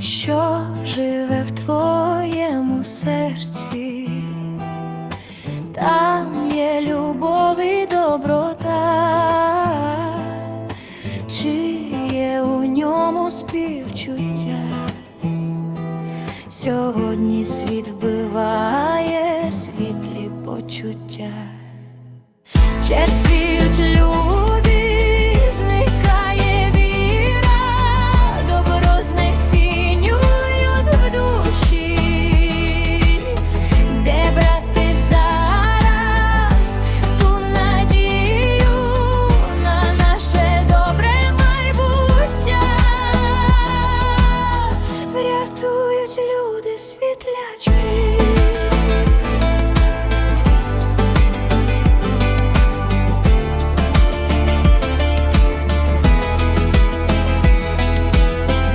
що живе в твоєму серці, там є любов і доброта, чи є у ньому співчуття. Сьогодні світ вбиває світлі почуття. Черствіють люди, врятують люди світлячки.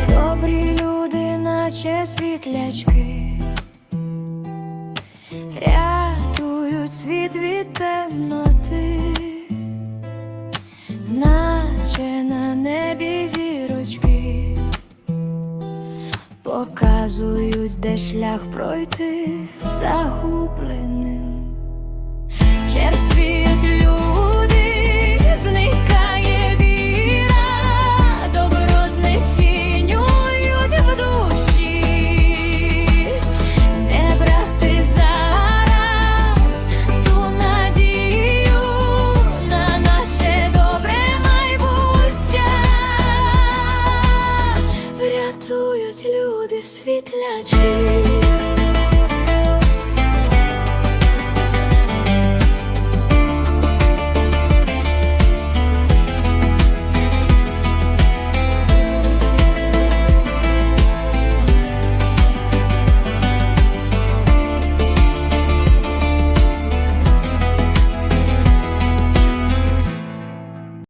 Добрі люди, наче світлячки, рятують світ від темноти, наче показують, де шлях пройти загубленим. люди світлячі.